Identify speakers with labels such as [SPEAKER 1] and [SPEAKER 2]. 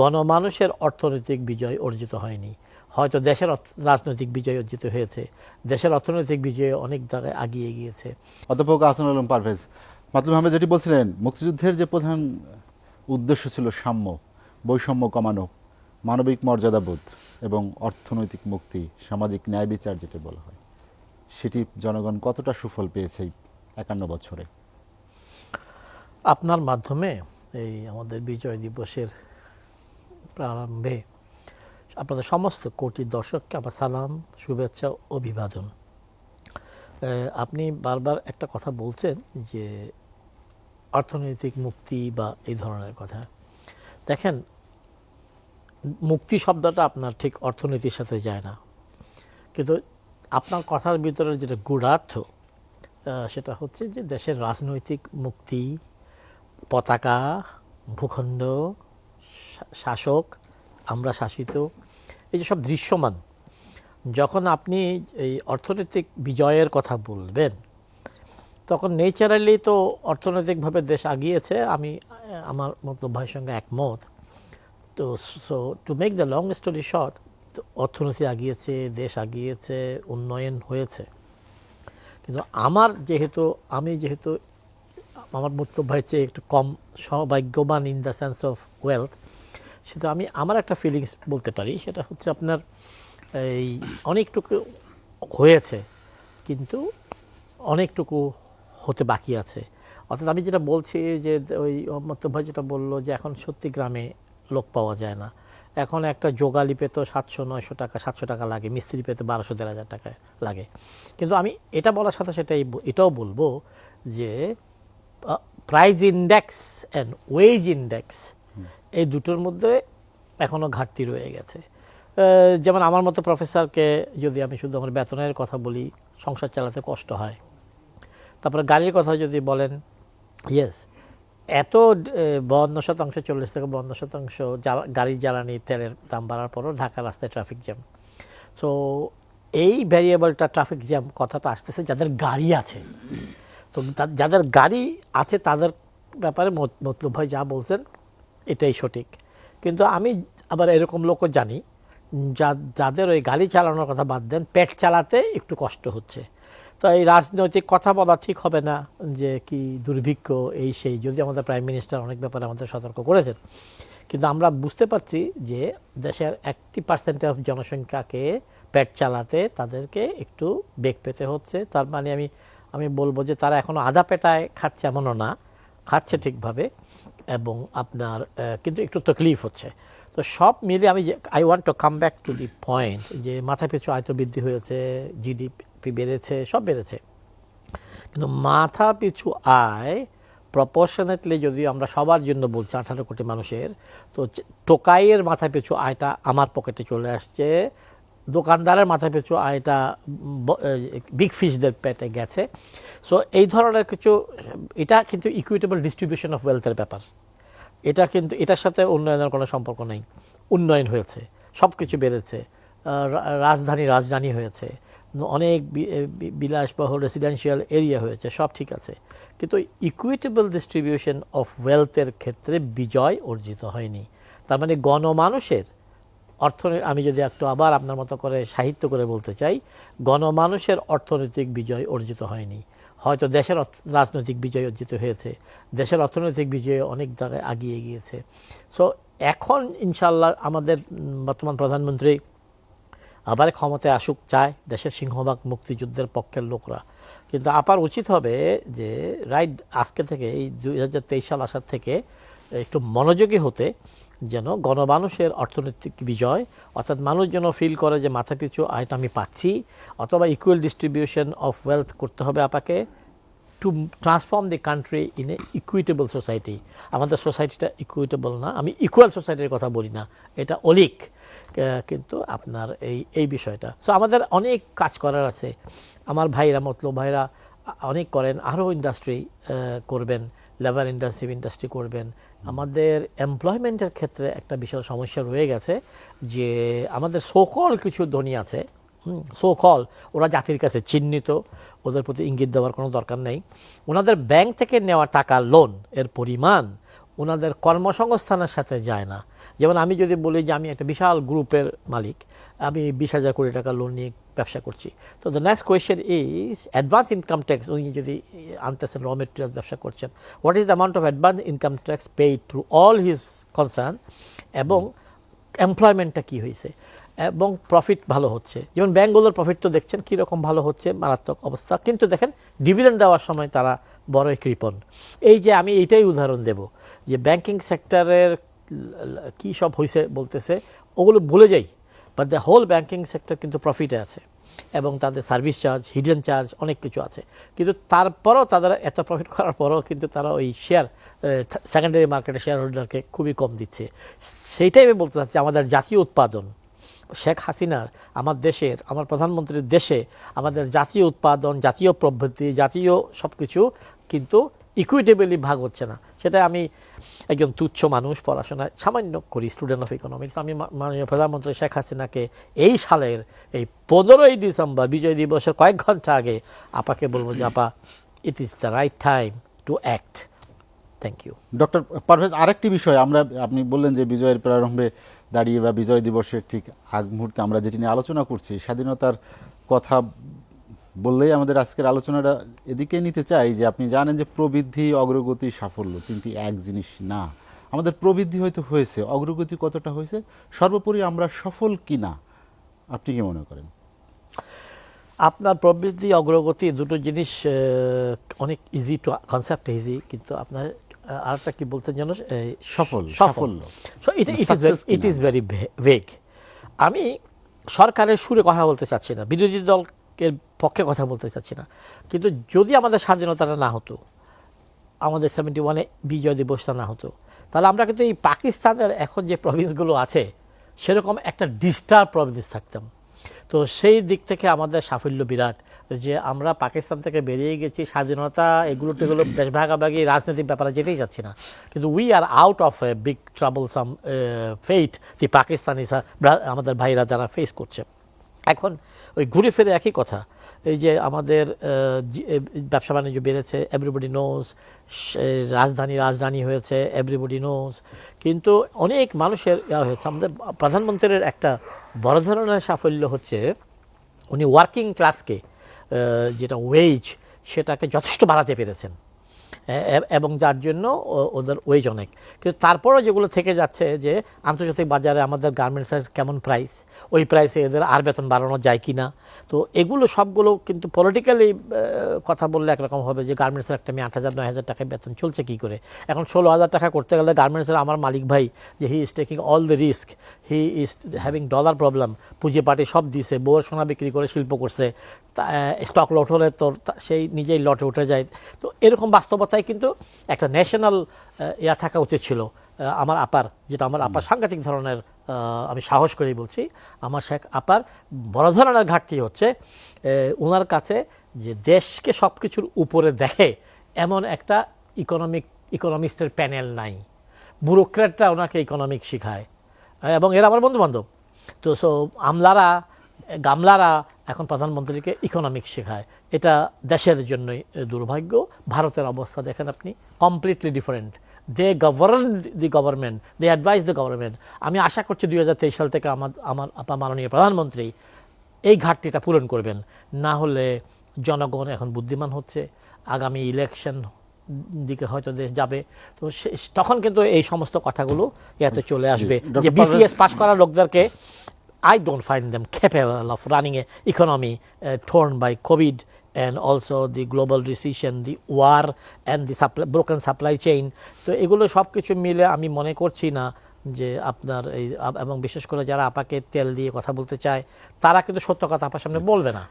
[SPEAKER 1] গণমানুষের অর্থনৈতিক বিজয় অর্জিত হয়নি। হয়তো দেশের রাজনৈতিক বিজয় অর্জিত হয়েছে। দেশের অর্থনৈতিক বিজয় অনেক জায়গায় আগিয়ে গিয়েছে।
[SPEAKER 2] অধ্যাপক আহসান আলম পারভেজ মাতলুম আহমেদ যেটি বলছিলেন মুক্তিযুদ্ধের যে প্রধান উদ্দেশ্য ছিল সাম্য বৈষম্য কমানো মানবিক মর্যাদাবোধ এবং অর্থনৈতিক মুক্তি সামাজিক ন্যায় বিচার যেটা বলা হয়। সেটি জনগণ কতটা সুফল পেয়েছে একান্ন বছরে?
[SPEAKER 1] আপনার মাধ্যমে এই আমাদের বিজয় দিবসের প্রারম্ভে আপনাদের সমস্ত কোটি দর্শককে আমার সালাম শুভেচ্ছা অভিবাদন। আপনি বারবার একটা কথা বলছেন যে অর্থনৈতিক মুক্তি বা এই ধরনের কথা। দেখেন মুক্তি শব্দটা আপনার ঠিক অর্থনীতির সাথে যায় না। কিন্তু আপনার কথার ভিতরে যেটা গূঢ়ার্থ আহ, সেটা হচ্ছে যে দেশের রাজনৈতিক মুক্তি পতাকা ভূখণ্ড শাসক, আমরা শাসিত, এই যে সব দৃশ্যমান। যখন আপনি এই অর্থনৈতিক বিজয়ের কথা বলবেন, তখন নেচারালি তো অর্থনৈতিকভাবে দেশ আগিয়েছে, আমি, আমার মতো ভাইয়ের সঙ্গে একমত। তো so to make the long story short অর্থনীতি আগিয়েছে, দেশ আগিয়েছে, উন্নয়ন হয়েছে। কিন্তু আমার যেহেতু, আমি যেহেতু, আমার মুত্তব ভাই চেয়ে একটু কম সৌভাগ্যবান in the sense of wealth সেটা আমি আমার একটা ফিলিংস বলতে পারি, সেটা হচ্ছে আপনার এই অনেকটুকু হয়েছে, কিন্তু অনেকটুকু হতে বাকি আছে। অর্থাৎ আমি যেটা বলছি যে ওই মুত্তব ভাই যেটা বলল যে এখন সত্যি গ্রামে লোক পাওয়া যায় না। এখন একটা যোগালি পেতে সাতশো, নয়শো টাকা, সাতশো টাকা লাগে, মিস্ত্রি পেতে বারোশো, দেড় হাজার টাকা লাগে। কিন্তু আমি এটা বলার সাথে এই এটাও বলব যে price index and wage index এই দুটোর মধ্যে এখনও ঘাটতি রয়ে গেছে। যেমন আমার মতো প্রফেসরকে যদি আমি শুধু আমার বেতনের কথা বলি, সংসার চালাতে কষ্ট হয়। তারপরে গাড়ির কথা যদি বলেন ইয়েস এত বান্ন শতাংশ, চল্লিশ থেকে বান্ন শতাংশ জ্বালা- গাড়ি জ্বালানি তেলের দাম বাড়ার পরও ঢাকা রাস্তায় ট্রাফিক জ্যাম সো এই ভ্যারিয়েবলটা ট্রাফিক জ্যাম কথাটা আসতেছে যাদের গাড়ি আছে। তো, যাদের গাড়ি আছে তাদের ব্যাপারে মত- মতলব ভাই যা বলছেন এটাই সঠিক। কিন্তু আমি আবার এরকম লোকও জানি, যা, যাদের ওই গাড়ি চালানোর কথা বাদ দেন, পেট চালাতে একটু কষ্ট হচ্ছে। তো এই রাজনৈতিক কথা বলা ঠিক হবে না যে কি দুর্ভিক্ষ, এই সেই, যদি আমাদের প্রাইম মিনিস্টার অনেক ব্যাপারে আমাদের সতর্ক করেছেন। কিন্তু আমরা বুঝতে পারছি যে দেশের একটি পার্সেন্ট অফ জনসংখ্যাকে পেট চালাতে তাদেরকে একটু বেগ পেতে হচ্ছে। তার মানে আমি আমি বলব যে তারা এখনও আধা পেটায় খাচ্ছে এমনও না। খাচ্ছে ঠিকভাবে এবং আপনার কিন্তু একটু তকলিফ হচ্ছে। তো সব মিলে আমি I want to come back to the point যে মাথা পিছু আয়ত বৃদ্ধি হয়েছে জিডিপি বেড়েছে, সব বেড়েছে। কিন্তু মাথা পিছু আয় প্রপোর্শনেটলি যদি আমরা সবার জন্য বলছি আঠারো কোটি মানুষের, তো টোকাইয়ের মাথা পিছু আয়টা আমার পকেটে চলে আসছে। দোকানদারের মাথা পিছু আয়টা বিগ ফিশদের পেটে গেছে। সো এই ধরনের কিছু, এটা কিন্তু ইকুইটেবল ডিস্ট্রিবিউশন অফ ওয়েলথের ব্যাপার। এটা কিন্তু, এটার সাথে উন্নয়নের কোনো সম্পর্ক নেই। উন্নয়ন হয়েছে সব কিছু বেড়েছে রাজধানী রাজধানী হয়েছে। অনেক বিলাসবহুল রেসিডেন্সিয়াল এরিয়া হয়েছে, সব ঠিক আছে। কিন্তু ইকুইটেবল ডিস্ট্রিবিউশন অফ ওয়েলথের ক্ষেত্রে বিজয় অর্জিত হয়নি। তার মানে গণমানুষের অর্থনীতি আমি যদি একটু আবার আপনার মতো করে সাহিত্য করে বলতে চাই, গণমানুষের অর্থনৈতিক বিজয় অর্জিত হয়নি। হয়তো দেশের রাজনৈতিক বিজয় অর্জিত হয়েছে। দেশের অর্থনৈতিক বিজয় অনেক জায়গায় আগিয়ে গিয়েছে। সো এখন ইনশাল্লাহ আমাদের বর্তমান প্রধানমন্ত্রী আবার ক্ষমতায় আসুক, চায় দেশের সিংহভাগ মুক্তিযুদ্ধের পক্ষের লোকরা। কিন্তু আপার উচিত হবে যে, রাইট আজকে থেকে এই দুই হাজার তেইশ সাল আসার থেকে একটু মনোযোগী হতে যেন গণমানুষের অর্থনৈতিক বিজয়, অর্থাৎ মানুষ যেন ফিল করে যে মাথা পিছু আয়টা আমি পাচ্ছি, অথবা ইকুয়াল ডিস্ট্রিবিউশন অফ ওয়েলথ করতে হবে আপাকে to transform the country in a equitable society আমাদের সোসাইটিটা ইকুইটেবল না, আমি ইকুয়াল সোসাইটির কথা বলি না, এটা অলিক কিন্তু আপনার এই এই বিষয়টা। সো আমাদের অনেক কাজ করার আছে। আমার ভাইরা, মতলব ভাইরা অনেক করেন আরও ইন্ডাস্ট্রি করবেন। লেবার ইন্ডাস্ট্রি ইন্ডাস্ট্রি করবেন। আমাদের এমপ্লয়মেন্টের ক্ষেত্রে একটা বিশাল সমস্যা রয়ে গেছে যে আমাদের সকল কিছু ধনী আছে সো কল ওরা জাতির কাছে চিহ্নিত, ওদের প্রতি ইঙ্গিত দেওয়ার কোনো দরকার নেই। ওনাদের ব্যাংক থেকে নেওয়া টাকা লোন এর পরিমাণ ওনাদের কর্মসংস্থানের সাথে যায় না। যেমন আমি যদি বলি যে আমি একটা বিশাল গ্রুপের মালিক, আমি বিশ হাজার কোটি টাকা লোন নিয়ে ব্যবসা করছি। তো the next question is advance income tax উনি যদি আনতেছেন র মেটেরিয়ালস ব্যবসা করছেন what is the amount of advance income tax paid to all his concern এবং এমপ্লয়মেন্টটা কী হয়েছে? এবং প্রফিট ভালো হচ্ছে। যেমন ব্যাঙ্কগুলোর প্রফিট তো দেখছেন, কীরকম ভালো হচ্ছে, মারাত্মক অবস্থা। কিন্তু দেখেন ডিভিডেন্ড দেওয়ার সময় তারা বড়ই কৃপণ এই যে আমি এইটাই উদাহরণ দেব, যে ব্যাংকিং সেক্টরের কী সব হয়েছে বলতেছে, ওগুলো ভুলে যাই। But the whole banking sector কিন্তু প্রফিটে আছে। এবং তাদের সার্ভিস চার্জ হিডেন চার্জ অনেক কিছু আছে। কিন্তু তারপরও তাদের এত প্রফিট করার পরও কিন্তু তারা ওই শেয়ার সেকেন্ডারি মার্কেটে শেয়ার হোল্ডারকে খুবই কম দিচ্ছে। সেইটাই আমি বলতে চাচ্ছি, আমাদের জাতীয় উৎপাদন। শেখ হাসিনার, আমার দেশের, আমার প্রধানমন্ত্রীর দেশে আমাদের জাতীয় উৎপাদন, জাতীয় প্রবৃত্তি, জাতীয় সব কিছু কিন্তু ইকুইটেবলি ভাগ হচ্ছে না। সেটা আমি একজন তুচ্ছ মানুষ, পড়াশোনা সামান্য করি স্টুডেন্ট অফ ইকোনমিক্স আমি মাননীয় প্রধানমন্ত্রী শেখ হাসিনাকে এই সালের এই পনেরোই ডিসেম্বর, বিজয় দিবসের কয়েক ঘণ্টা আগে আপাকে বলব যে, আপা it is the right time to act thank you
[SPEAKER 2] doctor Parvez আরেকটি বিষয়, আমরা, আপনি বললেন যে বিজয়ের প্রারম্ভে দাঁড়িয়ে বা বিজয় দিবসের ঠিক আগ মুহূর্তে আমরা যেটি নিয়ে আলোচনা করছি, স্বাধীনতার কথা বললেই আমাদের আজকের আলোচনাটা এদিকে নিতে চাই যে আপনি জানেন যে প্রবৃদ্ধি অগ্রগতি সাফল্য তিনটি এক জিনিস না। আমাদের প্রবৃদ্ধি হয়তো হয়েছে অগ্রগতি কতটা হয়েছে? সর্বোপরি আমরা সফল কিনা? আপনি কি মনে করেন?
[SPEAKER 1] আপনার প্রবৃদ্ধি অগ্রগতি দুটো জিনিস অনেক ইজি টু কনসেপ্ট ইজি কিন্তু আপনার আরেকটা কি বলছেন যেন
[SPEAKER 2] সফল
[SPEAKER 1] সফল।
[SPEAKER 2] সাফল্য।
[SPEAKER 1] So it is very vague আমি সরকারের সুরে কথা বলতে চাচ্ছি না। বিরোধী দলকে পক্ষে কথা বলতে চাচ্ছি না। কিন্তু যদি আমাদের স্বাধীনতাটা না হতো, আমাদের সেভেন্টি ওয়ানে বিজয় দিবসটা না হতো, তাহলে আমরা কিন্তু এই পাকিস্তানের এখন যে প্রভিন্সগুলো আছে, সেরকম একটা ডিস্টার্ব প্রভিন্স থাকতাম। তো সেই দিক থেকে আমাদের সাফল্য বিরাট যে আমরা পাকিস্তান থেকে বেরিয়ে গেছি, স্বাধীনতা, এগুলো টেগুলো দেশ ভাগাভাগি, রাজনৈতিক ব্যাপারে যেতেই যাচ্ছি না। কিন্তু we are out of a big trouble some fate the Pakistani আমাদের ভাইরা যারা ফেস করছে। এখন ওই ঘুরে ফিরে একই কথা। এই যে আমাদের ব্যবসা বাণিজ্য বেড়েছে এভরিবডি নোজ রাজধানী রাজধানী হয়েছে এভরিবডি নোজ কিন্তু অনেক মানুষের ইয়া হয়েছে। আমাদের প্রধানমন্ত্রীর একটা বড় ধরনের সাফল্য হচ্ছে, উনি ওয়ার্কিং ক্লাসকে যেটা ওয়েজ সেটাকে যথেষ্ট বাড়াতে পেরেছেন। এবং যার জন্য ওদের ওয়েজ অনেক। কিন্তু তারপরও যেগুলো থেকে যাচ্ছে যে আন্তর্জাতিক বাজারে আমাদের গার্মেন্টসের কেমন প্রাইস ওই প্রাইসে এদের আর বেতন বাড়ানো যায় কি না তো এগুলো সবগুলো কিন্তু পলিটিক্যালি কথা বললে একরকম হবে যে গার্মেন্টসের একটা মেয়ে আট হাজার, নয় হাজার টাকায় বেতন চলছে কী করে? এখন ষোলো হাজার টাকা করতে গেলে গার্মেন্টসের আমার মালিক ভাই যে he is taking all the risk he is having dollar problem পুঁজি পাটি সব দিছে, বউয়ের সোনা বিক্রি করে শিল্প করছে। স্টক লট হলে তোর সেই নিজেই লটে উঠে যায়। তো এরকম বাস্তবতায় কিন্তু একটা ন্যাশনাল ইয়া থাকা উচিত ছিল আমার আপার যেটা আমার আপার সাংঘাতিক ধরনের আমি সাহস করেই বলছি আমার শেখ আপার বড় ধরনের ঘাটতি হচ্ছে ওনার কাছে যে দেশকে সব কিছুর উপরে দেখে এমন একটা ইকোনমিক ইকোনমিস্টের প্যানেল নাই। ব্যুরোক্র্যাটরা ওনাকে ইকোনমিক শেখায়। এবং এরা আমার বন্ধু বান্ধব তো সো আমলারা গামলারা এখন প্রধানমন্ত্রীকে ইকোনমিক্স শেখায়। এটা দেশের জন্যই দুর্ভাগ্য। ভারতের অবস্থা দেখেন আপনি completely different they govern the government they advise the government আমি আশা করছি দুই হাজার তেইশ সাল থেকে আমার আমার আপা মাননীয় প্রধানমন্ত্রী এই ঘাটতিটা পূরণ করবেন। না হলে জনগণ এখন বুদ্ধিমান হচ্ছে। আগামী ইলেকশন দিকে হয়তো দেশ যাবে। তো সে- তখন কিন্তু এই সমস্ত কথাগুলো ইয়াতে চলে আসবে. যে বিসিএস পাস করা লোকদেরকে I don't find them capable of running an economy uh, torn by COVID and also the global recession, the war and the supply, broken supply chain. তো এগুলো সব কিছু মিলে আমি মনে করছি না যে আপনার এই এবং বিশেষ করে যারা আপাকে তেল দিয়ে কথা বলতে চায় তারা কিন্তু সত্য কথা আপার সামনে বলবে না